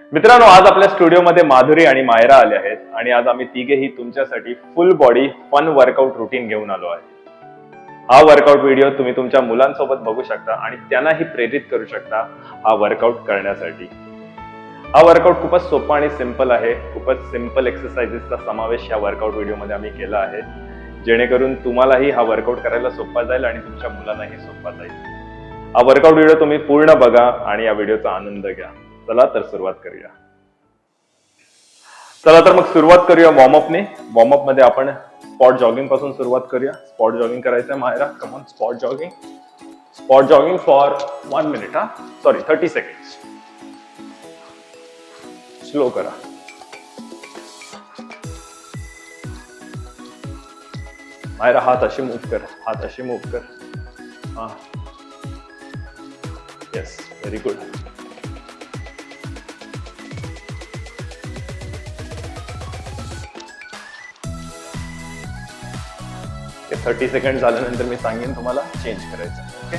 मित्रांनो आज आपल्या स्टुडिओमध्ये माधुरी आणि मायरा आले आहेत आणि आज आम्ही तिघेही तुमच्यासाठी full body fun workout routine घेऊन आलो आहे. हा वर्कआउट व्हिडिओ तुम्ही तुमच्या मुलांसोबत बघू शकता आणि त्यांनाही प्रेरित करू शकता हा वर्कआउट करण्यासाठी. हा वर्कआउट खूपच सोपा आणि सिंपल आहे. खूपच सिंपल एक्सरसाइजेसचा समावेश या वर्कआउट व्हिडिओमध्ये आम्ही केला आहे. जेणेकरून तुम्हालाही हा वर्कआउट करायला सोपा जाईल आणि तुमच्या मुलांनाही सोपा जाईल. हा वर्कआउट व्हिडिओ तुम्ही पूर्ण बघा आणि या व्हिडिओचा आनंद घ्या. चला तर सुरुवात करूया. चला तर मग सुरुवात करूया वॉर्मअपने वॉर्मअप मध्ये आपण स्पॉट जॉगिंग पासून सुरुवात करूया. स्पॉट जॉगिंग करायचं आहे Myra come on spot jogging spot jogging for one minute हा? सॉरी थर्टी सेकंड स्लो करा. मायरा हात अशी मूव कर. हात अशी मूव कर. हा. Yes very good thirty second झाल्यानंतर मी सांगेन तुम्हाला चेंज करायचं ओके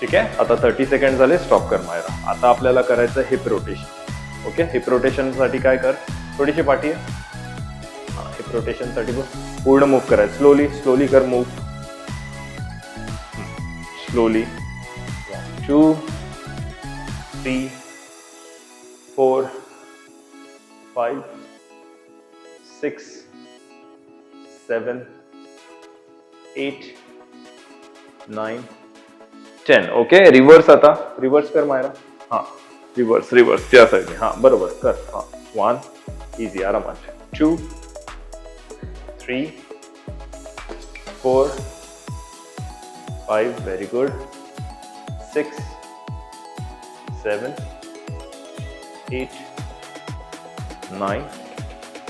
ठीक आहे? आता थर्टी सेकंड झाले स्टॉप कर मायरा. आता आपल्याला करायचं हिप रोटेशन ओके हिप रोटेशनसाठी काय कर? थोडीशी पाठी आहे हिप रोटेशनसाठी बघ. पूर्ण मूव्ह करायचं. स्लोली स्लोली कर move slowly two three four five six seven eight nine ten. Okay reverse आता। रिव्हर्स कर मायरा। हाँ रिव्हर्स रिव्हर्स त्या साईडने हाँ बरोबर कर। हाँ वन इझी आरामात। Two three four five very good six seven, eight, nine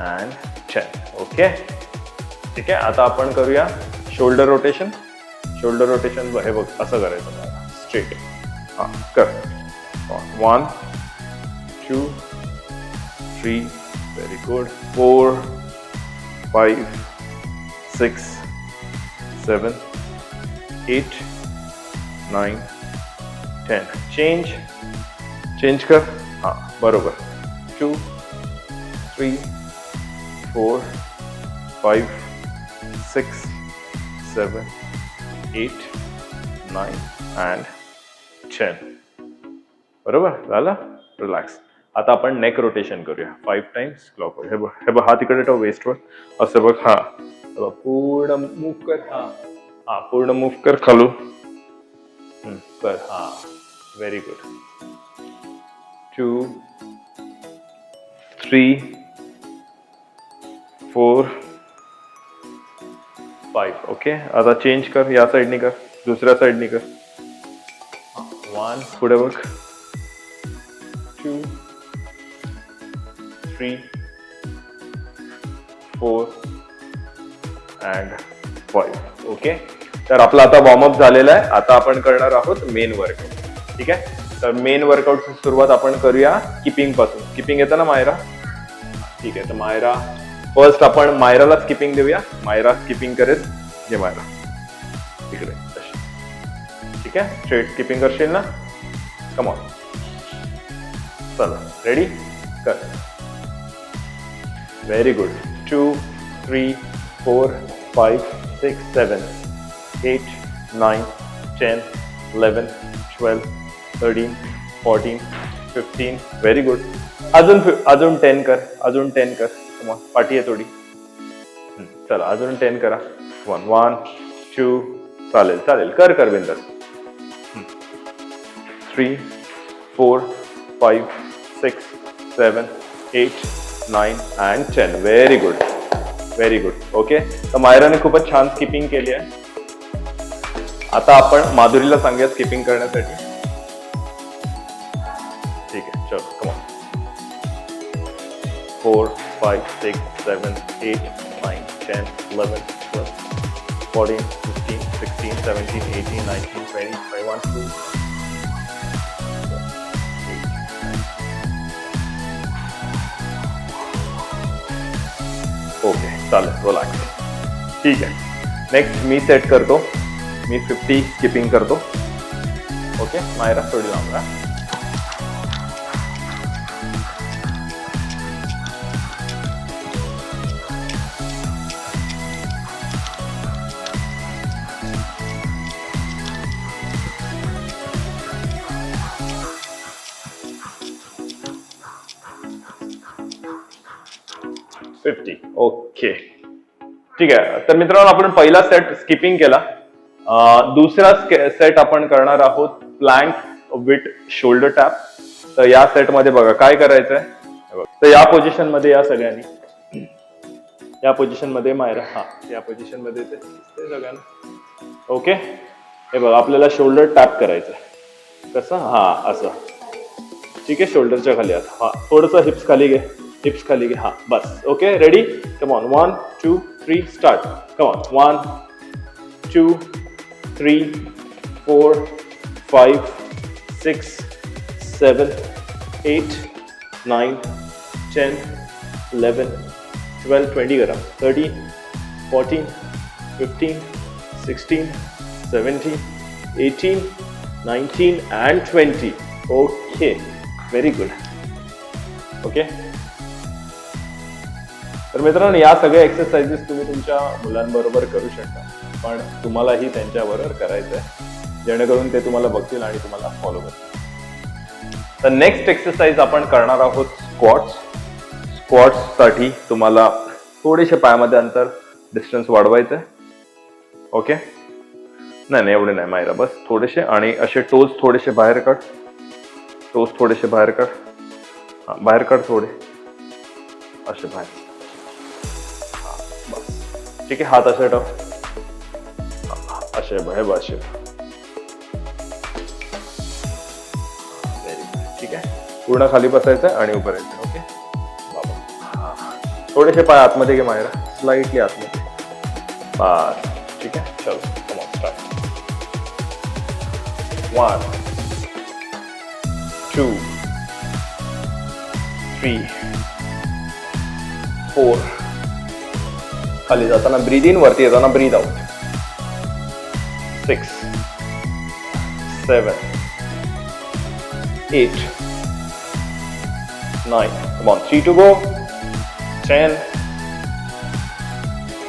and ten. Okay ठीक आहे आता आपण करूया शोल्डर रोटेशन शोल्डर रोटेशन हे बघ असं करायचं मला. स्ट्रेट हाँ कर. One two three very good four five six seven eight nine ten change change कर. हाँ बरोबर। Two three four five six seven eight nine and ten बरोबर? झालं रिलॅक्स आता आपण नेक रोटेशन करूया. फाईव्ह टाइम्स क्लॉक हे बघ हे बघ हात इकडे ठेव वेस्टवर असं बघ हा. पूर्ण मूव्ह कर हा. हा पूर्ण मूव्ह कर खालू हम्म, कर हा. Very good two three four five okay? आता चेंज कर या साईडनी कर दुसऱ्या साईडनी कर. वन. पुढे बघ. Two three four and five okay? तर आपला आता वॉर्मअप झालेला आहे. आता आपण करणार आहोत मेन वर्कआउट ठीक आहे? तर मेन वर्कआउट सुरुवात आपण करूया किपिंगपासून. किपिंग येतं ना मायरा? ठीक आहे तर मायरा. फर्स्ट आपण मायराला स्किपिंग देऊया. मायरा स्किपिंग करेल. जे मायरा. तिकडे ठीक आहे? स्ट्रेट स्किपिंग करशील ना? कमॉन चला. रेडी कर very good two three four five six seven eight nine ten eleven twelve thirteen fourteen fifteen very good अजून फि- अजून टेन कर अजून टेन कर. मग पाठी आहे थोडी. चला अजून टेन करा. वन वन टू चालेल चालेल. कर कर बिंदर. Three four five six seven eight nine and ten very good very good okay तर मायराने खूपच छान स्किपिंग केली आहे. आता आपण माधुरीला सांगूया स्किपिंग करण्यासाठी. 4, 5, 6, 7, 8, 9, 10, 11, 12, 14, 15, 16, 17, 18, 19, 20, 21, 22, 23. ओके चालेल रिलॅक्स ठीक आहे नेक्स्ट मी सेट करतो. मी फिफ्टी स्किपिंग करतो. ओके मायरा सोडला ओके ठीक आहे. तर मित्रांनो आपण पहिला सेट स्किपिंग केला. दुसरा सेट आपण करणार आहोत प्लँक विथ शोल्डर टॅप तर या सेटमध्ये बघा काय करायचंय? बघा. तर या पोझिशनमध्ये या सगळ्यांनी. या पोझिशनमध्ये मायरा हा या पोझिशनमध्ये ते सगळ्यांना. ओके हे बघा आपल्याला शोल्डर टॅप करायचं कसं? हा असं. ठीक आहे शोल्डरच्या खाली आता. हा थोडंसं हिप्स खाली घे. हिप्स खाली घे हा बस okay ready come on one two three start come on one two three four five six seven eight nine ten eleven twelve twenty करा thirteen fourteen fifteen sixteen seventeen eighteen nineteen and twenty okay very good okay तर मित्रांनो या सगळ्या exercises तुम्ही तुमच्या मुलांबरोबर करू शकता. पण तुम्हालाही त्यांच्याबरोबर करायचं आहे जेणेकरून ते तुम्हाला बघतील आणि तुम्हाला फॉलो करतील. तर नेक्स्ट एक्सरसाइज आपण करणार आहोत स्क्वॉट्स स्क्वॉट्ससाठी तुम्हाला थोडेसे पायामध्ये अंतर डिस्टन्स वाढवायचं आहे ओके नाही नाही एवढे नाही मायरा बस थोडेसे आणि असे टोज थोडेसे बाहेर काढ. टोज थोडेसे बाहेर काढ. बाहेर काढ थोडे. असे बाहेर. ठीक आहे हात असे टाक असे हे बघ, असे. ठीक आहे. पूर्ण खाली बसायचं आणि उभं राहायचं ओके? बाबा. थोडेसे पाय आतमध्ये घे मायरा. स्लाइटली आतमध्ये. बस. ठीक आहे? चलो. Start one two three four खाली जाताना ब्रीद इन वरती येताना breathe out six seven eight nine come three two go ten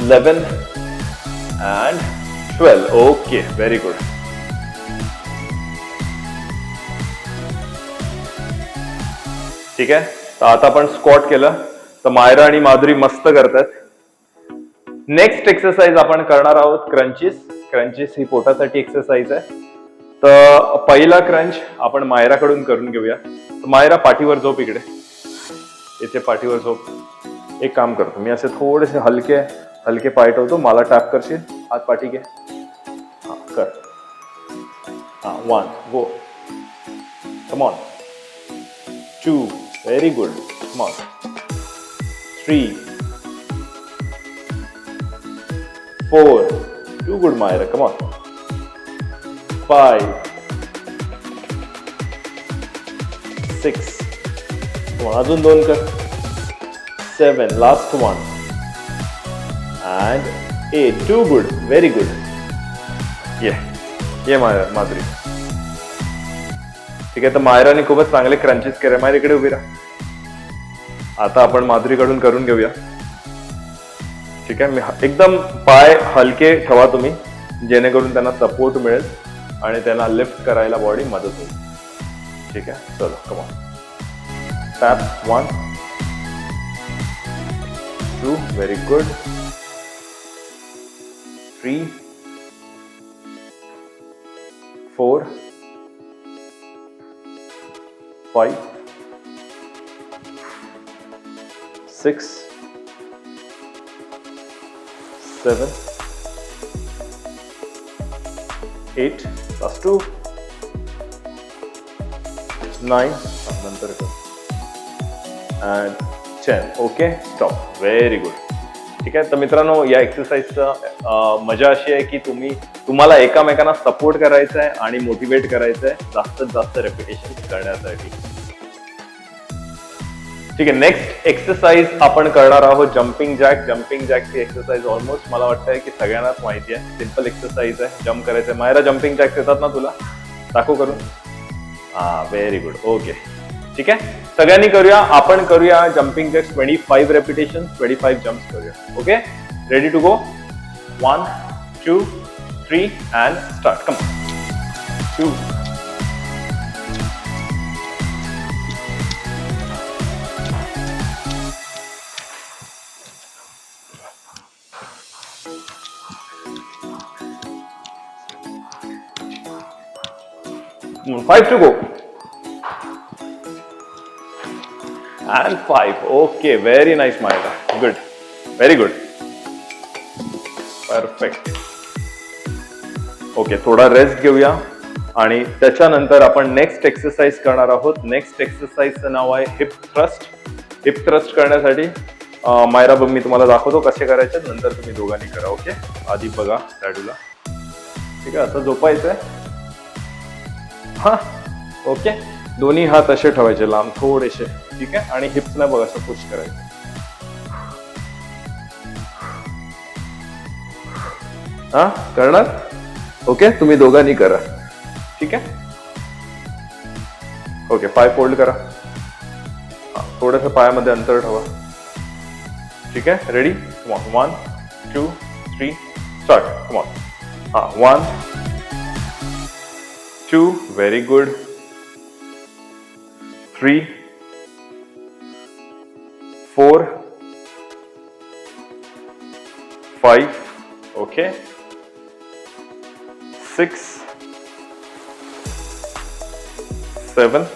eleven and twelve okay very good ठीक आहे? तर आता आपण स्क्वॉट केलं. तर मायरा आणि माधुरी मस्त करतात. नेक्स्ट एक्सरसाइज आपण करणार आहोत क्रंचीस क्रंचीस ही पोटासाठी एक्सरसाइज आहे. तर पहिला क्रंच आपण मायराकडून करून घेऊया. मायरा पाठीवर झोप इकडे. इथे पाठीवर झोप. एक काम करतो मी असे थोडेसे हलके हलके पाय ठेवतो. मला टॅप करशील? हात पाठी घे. हा कर. हा one go come on two very good Come on. Four, too good, Myra. Come on. Five, six. Come on, अजून दोन कर. Seven, last one. And eight, too good. Very good. Yeah, yeah, Myra, Madhuri. ठीक आहे तर मायराने खूपच चांगले crunches केले मायर इकडे उभी राहा आता आपण माधुरीकडून करून घेऊया ठीक आहे? एकदम पाय हलके ठेवा तुम्ही जेणेकरून त्यांना सपोर्ट मिळेल आणि त्यांना लिफ्ट करायला बॉडी मदत होईल. ठीक आहे? चलो कमा tap one two very good three four five, six, seven, eight, last two, nine, नंतर and ten. Okay, stop. Very good. ठीक आहे तर मित्रांनो या एक्सरसाइजचं मजा अशी आहे की तुम्ही तुम्हाला एकामेकांना सपोर्ट करायचा आहे आणि मोटिवेट करायचं आहे जास्तीत जास्त रेपिटेशन करण्यासाठी ठीक आहे नेक्स्ट एक्सरसाइज आपण करणार आहोत जम्पिंग जॅक जम्पिंग जॅकची एक्सरसाइज ऑलमोस्ट मला वाटतंय की सगळ्यांनाच माहिती आहे. सिम्पल एक्सरसाइज आहे. जम्प करायचं मायरा जम्पिंग जॅक येतात ना तुला? दाखव करून. हा व्हेरी गुड ओके ठीक आहे? सगळ्यांनी करूया. आपण करूया jumping jacks twenty five repetition twenty five jumps करूया okay ready to go one two three and start come two five two go and five okay very nice Myra good very good perfect okay थोडा rest घेऊया. आणि त्याच्यानंतर आपण next exercise करणार आहोत. Next एक्सरसाइजचं नाव आहे heap thrust heap thrust करण्यासाठी मायरा बघ मी तुम्हाला दाखवतो कसे करायचे. नंतर तुम्ही दोघांनी करा ओके आधी बघा डॅडूला ठीक आहे असं झोपायचं आहे हा ओके. दोन्ही हात असे ठेवायचे लांब थोडेसे ठीक आहे? आणि हिप्स बघ असं पुश करायचं. हा करणार? ओके तुम्ही दोघांनी करा. ठीक आहे? ओके पाय फोल्ड करा. थोडस पायामध्ये अंतर ठेवा. ठीक आहे? Ready one two three start one हा one 2 very good. 3 4 5 okay. 6 7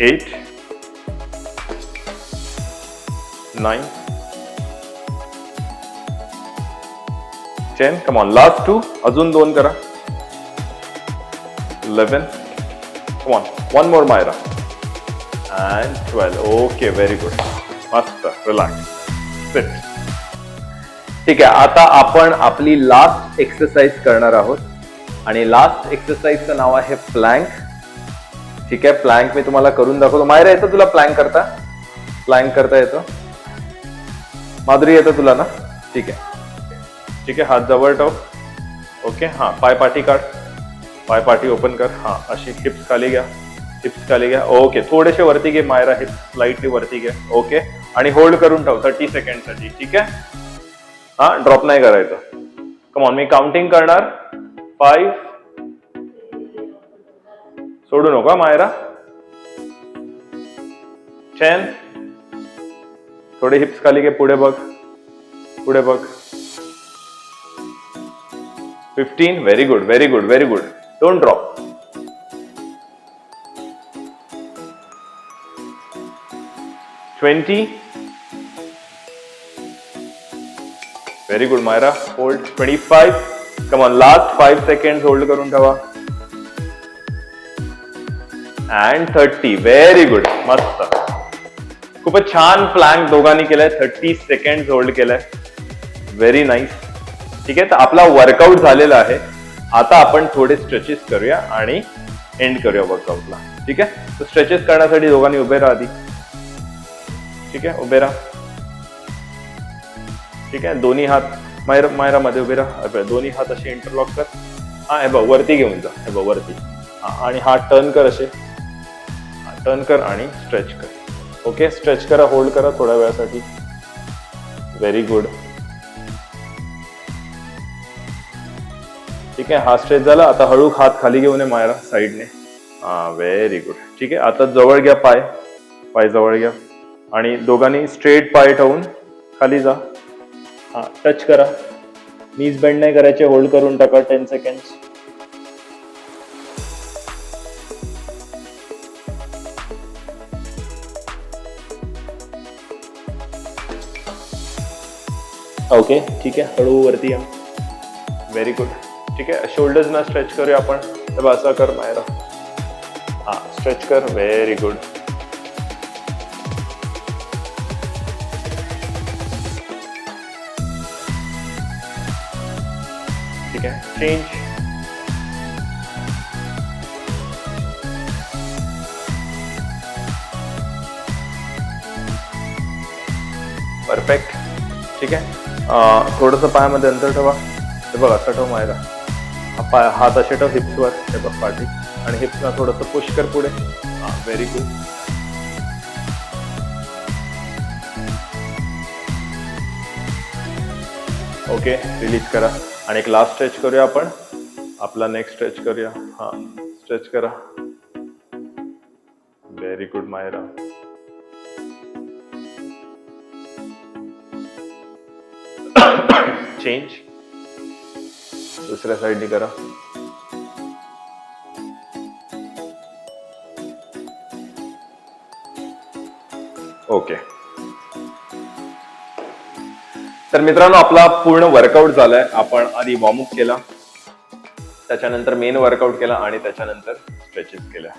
8 9 ten come on last two अजून दोन करा. Eleven come on one more Myra and twelve okay very good मस्त रिलॅक्स सिट ठीक आहे आता आपण आपली लास्ट एक्सरसाइज करणार आहोत. आणि लास्ट एक्सरसाइजचं नाव आहे प्लँक ठीक आहे प्लँक मी तुम्हाला करून दाखवतो. मायरा येतं तुला प्लँक करता? प्लँक करता येतं? माधुरी येतं तुला ना? ठीक आहे. ठीक आहे हात जवळ ठेव. ओके हां पाय पाठी काढ. पाय पाठी ओपन कर. हां अशी हिप्स खाली घ्या. हिप्स खाली घ्या. ओके थोडेसे वरती घे मायरा हिप्स स्लाइटली वरती घे. ओके आणि होल्ड करून ठेव थर्टी सेकंडसाठी ठीक आहे? हां ड्रॉप नाही करायचं. कमॉन मी काउंटिंग करणार. फाईव्ह सोडू नका मायरा. टेन थोडे हिप्स खाली घे पुढे बघ. पुढे बघ. 15 very good very good very good don't drop 20 very good myra hold 25 come on last 5 seconds hold करून ठेवा and 30 very good मस्त खूपच छान प्लॅन दोघांनी केलाय थर्टी सेकंड होल्ड केलाय व्हेरी नाईस ठीक आहे? तर आपला वर्कआउट झालेला आहे. आता आपण थोडे स्ट्रेचेस करूया आणि एंड करूया वर्कआउटला ठीक आहे? तर स्ट्रेचेस करण्यासाठी दोघांनी उभे राहा आधी. ठीक आहे? उभे राहा. ठीक आहे? दोन्ही हात मायरा मायरामध्ये उभे राहा. दोन्ही हात असे इंटरलॉक कर. हा हे बघ वरती घेऊन जा. हे बघ वरती. आणि हात टर्न कर असे. टर्न कर आणि स्ट्रेच कर. ओके स्ट्रेच करा होल्ड करा थोड्या वेळासाठी. व्हेरी गुड ठीक आहे हा स्ट्रेच झाला. आता हळू हात खाली घेऊन ये मायरा साईडने. हा व्हेरी गुड ठीक आहे आता जवळ घ्या पाय. पाय जवळ घ्या. आणि दोघांनी स्ट्रेट पाय ठेवून खाली जा. हा टच करा. नीज बेंड नाही करायचे होल्ड करून टाका टेन सेकंड ओके ठीक आहे हळू वरती या. व्हेरी गुड ठीक आहे? शोल्डर्सना स्ट्रेच करूया आपण. तर असं कर मायरा. हा स्ट्रेच कर. व्हेरी गुड ठीक आहे? चेंज परफेक्ट ठीक आहे? थोडंसं पायामध्ये अंतर ठेवा. हे बघा असं ठेव मायरा. पाय हात असे ठेव हिप्सवर हे बघ पाठी. आणि हिप्सला थोडंसं पुश कर पुढे. व्हेरी गुड ओके रिलीज करा. आणि एक लास्ट स्ट्रेच करूया आपण. आपला नेक्स्ट स्ट्रेच करूया. हा स्ट्रेच करा. Very good Myra. चेंज दुसऱ्या साईडनी करा. ओके. तर मित्रांनो आपला पूर्ण वर्कआउट झालाय. आपण आधी वॉर्मअप केला. त्याच्यानंतर मेन वर्कआउट केला आणि त्याच्यानंतर स्ट्रेचेस केल्या.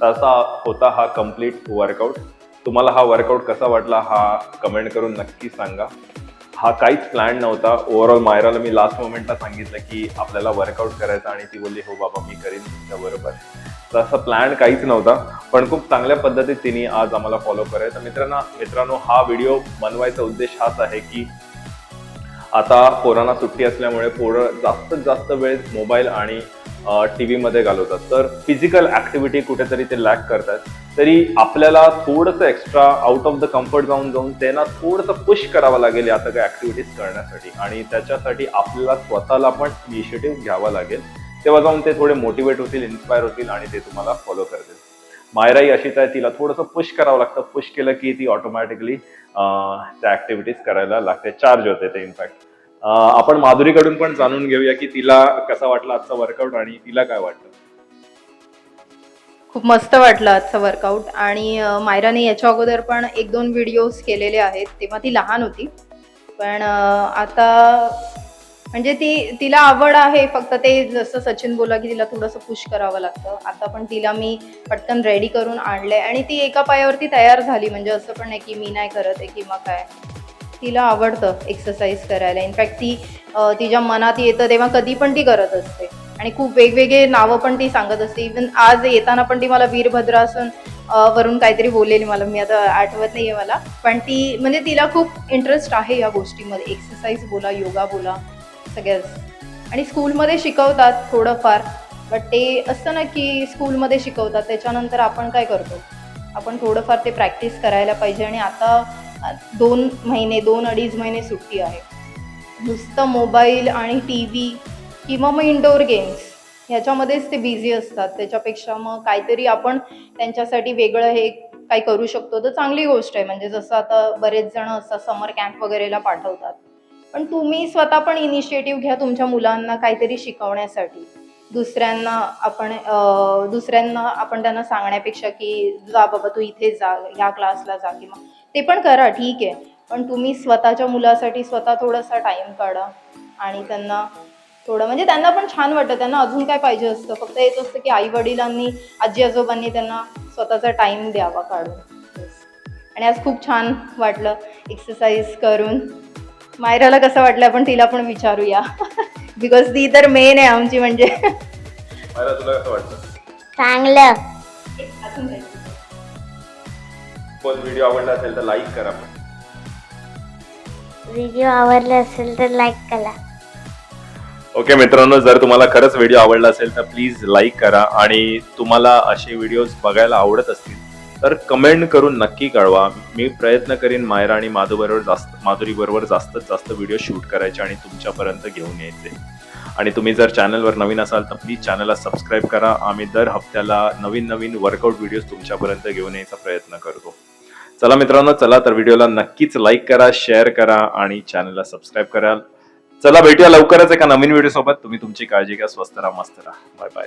तर असा होता हा कंप्लीट वर्कआउट तुम्हाला हा वर्कआउट कसा वाटला हा कमेंट करून नक्की सांगा. हा काहीच प्लॅन नव्हता. ओव्हरऑल मायराला मी लास्ट मोमेंटला सांगितलं की आपल्याला वर्कआउट करायचं आणि ती बोलली हो बाबा मी करीन तुमच्या बरोबर. तर असा प्लॅन काहीच नव्हता. पण खूप चांगल्या पद्धतीत तिने आज आम्हाला फॉलो करायचं मित्रांनो मित्रांनो हा व्हिडिओ बनवायचा उद्देश हाच आहे की आता कोरोना सुट्टी असल्यामुळे पोरं जास्तीत जास्त वेळ मोबाईल आणि टी व्हीमध्ये घालवतात. तर फिजिकल ऍक्टिव्हिटी कुठेतरी ते लॅक करतात. तरी आपल्याला थोडंसं extra out of the comfort जाऊन जाऊन त्यांना थोडंसं पुश करावं लागेल या सगळ्या ऍक्टिव्हिटीज करण्यासाठी. आणि त्याच्यासाठी आपल्याला स्वतःला पण इनिशिएटिव्ह घ्यावा लागेल. तेव्हा जाऊन ते थोडे मोटिवेट होतील इन्स्पायर होतील आणि ते तुम्हाला फॉलो करतील. मायराही अशीच आहे तिला थोडंसं पुश करावं लागतं. पुश केलं की ती ऑटोमॅटिकली त्या ऍक्टिव्हिटीज करायला लागते. चार्ज होते ते इनफॅक्ट आपण माधुरीकडून पण जाणून घेऊया की तिला कसा वाटला आजचा वर्कआउट आणि तिला काय वाटलं? खूप मस्त वाटलं आजचं वर्कआउट आणि मायराने याच्या अगोदर पण एक दोन व्हिडिओज केलेले आहेत तेव्हा ती लहान होती. पण आता म्हणजे ती तिला आवड आहे फक्त ते जसं सचिन बोला की तिला थोडंसं पुश करावं लागतं. आता पण तिला मी पटकन रेडी करून आणलंय आणि ती एका पायावरती तयार झाली. म्हणजे असं पण नाही की मी नाही करत आहे किंवा काय. तिला आवडतं एक्सरसाइज करायला. इनफॅक्ट ती तिच्या मनात येतं तेव्हा कधी पण ती करत असते. आणि खूप वेगवेगळे नावं पण ती सांगत असते. इवन आज येताना पण ती मला वीरभद्रासून वरून काहीतरी बोललेली मला. मी आता आठवत नाही आहे मला. पण ती म्हणजे तिला खूप इंटरेस्ट आहे या गोष्टीमध्ये. एक्सरसाइज बोला योगा बोला सगळ्याच. आणि स्कूलमध्ये शिकवतात थोडंफार. बट ते असतं ना की स्कूलमध्ये शिकवतात. त्याच्यानंतर आपण काय करतो? आपण थोडंफार ते प्रॅक्टिस करायला पाहिजे. आणि आता दोन महिने दोन अडीच महिने सुट्टी आहे. नुसतं मोबाईल आणि टी व्ही किंवा मग इंडोर गेम्स ह्याच्यामध्येच ते बिझी असतात. त्याच्यापेक्षा मग काहीतरी आपण त्यांच्यासाठी वेगळं हे काही करू शकतो. तर चांगली गोष्ट आहे. म्हणजे जसं आता बरेच जण असतात समर कॅम्प वगैरेला पाठवतात. पण तुम्ही स्वतः पण इनिशिएटिव्ह घ्या तुमच्या मुलांना काहीतरी शिकवण्यासाठी. दुसऱ्यांना आपण दुसऱ्यांना आपण त्यांना सांगण्यापेक्षा की जा बाबा तू इथे जा ह्या क्लासला जा किंवा ते पण करा ठीक आहे. पण तुम्ही स्वतःच्या मुलासाठी स्वतः थोडासा टाइम काढा. आणि त्यांना थोडं म्हणजे त्यांना पण छान वाटतं. त्यांना अजून काय पाहिजे असतं? फक्त हेच असतं की आई वडिलांनी आजी आजोबांनी त्यांना स्वतःचा टाइम द्यावा काढून. आणि आज खूप छान वाटलं एक्सरसाइज करून. मायराला कसं वाटलं आपण तिला पण विचारूया. बिकॉज ती तर मेन आहे आमची म्हणजे. मायरा तुला कसं वाटतं? चांगलं. बोल व्हिडिओ आवडला असेल तर लाईक करा. पण व्हिडिओ आवडला असेल तर लाईक करा. ओके मित्रांनो जर तुम्हाला खरंच व्हिडिओ आवडला असेल तर प्लीज लाईक करा. आणि तुम्हाला असे व्हिडिओज बघायला आवडत असतील तर कमेंट करून नक्की कळवा. मी प्रयत्न करीन मायरा आणि माधू बरोबर जास्त माधुरी बरोबर जास्तीत जास्त व्हिडिओ शूट करायचे आणि तुमच्यापर्यंत घेऊन यायचे. आणि तुम्ही जर चॅनलवर नवीन असाल तर प्लीज चॅनलला सबस्क्राईब करा. आम्ही दर हफ्त्याला नवीन नवीन वर्कआउट व्हिडिओज तुमच्यापर्यंत घेऊन यायचा प्रयत्न करतो. चला मित्रांनो चला तर व्हिडिओला नक्कीच लाईक करा शेअर करा आणि चॅनलला सबस्क्राईब कराल. चला भेटूया लवकरच एका नवीन व्हिडिओ सोबत. तुम्ही तुमची काळजी घ्या स्वस्त राहा मस्त राहा. Bye bye